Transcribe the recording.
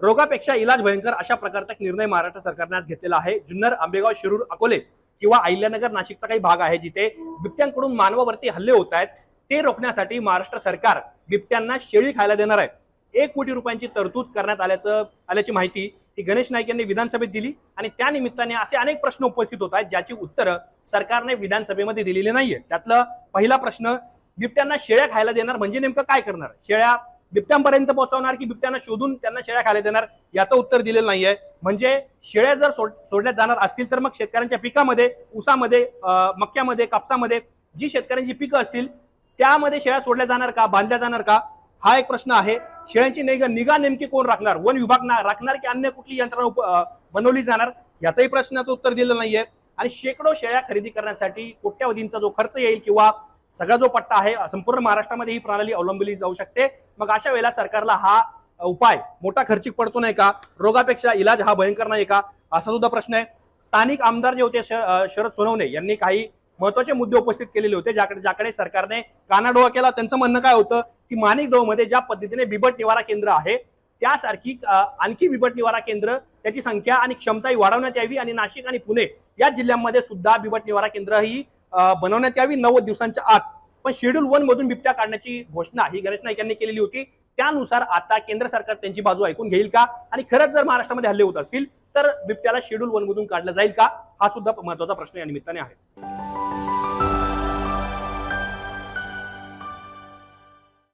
रोगापेक्षा इलाज भयंकर अशा प्रकारचा एक निर्णय महाराष्ट्र सरकारने आज घेतलेला आहे. जुन्नर आंबेगाव शिरूर अकोले किंवा अहिल्यानगर नाशिकचा काही भाग आहे जिथे बिबट्यांकडून मानवावरती हल्ले होत आहेत. ते रोखण्यासाठी महाराष्ट्र सरकार बिबट्यांना शेळी खायला देणार आहे. एक कोटी रुपयांची तरतूद करण्यात आल्याचं आल्याची माहिती ही गणेश नाईक यांनी विधानसभेत दिली आणि त्या निमित्ताने असे अनेक प्रश्न उपस्थित होत आहेत ज्याची उत्तरं सरकारने विधानसभेमध्ये दिलेली नाहीये. त्यातला पहिला प्रश्न बिबट्यांना शेळ्या खायला देणार म्हणजे नेमकं काय करणार? शेळ्या बिबट्यांपर्यंत पोहोचवणार की बिबट्यांना शोधून त्यांना शेळ्या खायला देणार? याचं उत्तर दिलेलं नाहीये. म्हणजे शेळ्या जर सोड सोडल्या जाणार असतील तर मग शेतकऱ्यांच्या पिकामध्ये ऊसामध्ये मक्यामध्ये कापसामध्ये जी शेतकऱ्यांची पिकं असतील त्यामध्ये शेळ्या सोडल्या जाणार का? बांधल्या जाणार का? हा एक प्रश्न आहे. शेळ्यांची निगा निगा नेमकी कोण राखणार? वन विभाग ना- राखणार की अन्य कुठली यंत्रणा बनवली जाणार? याचंही प्रश्नाचं उत्तर दिलं नाहीये. आणि शेकडो शेळ्या खरेदी करण्यासाठी कोट्यावधींचा जो खर्च येईल किंवा सगळा जो पट्टा आहे संपूर्ण महाराष्ट्रामध्ये ही प्रणाली अवलंबली जाऊ शकते. मग अशा वेळेला सरकारला हा उपाय मोठा खर्चिक पडतो नाही का? रोगापेक्षा इलाज हा भयंकर नाही का? असा सुद्धा प्रश्न आहे. स्थानिक आमदार जे होते शरद सोनवणे यांनी काही महत्त्वाचे मुद्दे उपस्थित केलेले होते ज्याकडे ज्याकडे सरकारने कानाडोळा केला. त्यांचं म्हणणं काय होतं की माणिकमध्ये ज्या पद्धतीने बिबट निवारा केंद्र आहे त्यासारखी आणखी बिबट निवारा केंद्र त्याची संख्या आणि क्षमताही वाढवण्यात यावी. आणि नाशिक आणि पुणे या जिल्ह्यांमध्ये सुद्धा बिबट निवारा केंद्र ही बनवण्यात यावी नव्वद दिवसांच्या आत. पण शेड्यूल वन मधून बिबट्या काढण्याची घोषणा ही गणेश नाईक यांनी केलेली होती. त्यानुसार आता केंद्र सरकार त्यांची बाजू ऐकून घेईल का? आणि खरंच जर महाराष्ट्रामध्ये हल्ले होत असतील तर बिबट्याला शेड्यूल वन मधून काढलं जाईल का? हा सुद्धा महत्त्वाचा प्रश्न या निमित्ताने आहे.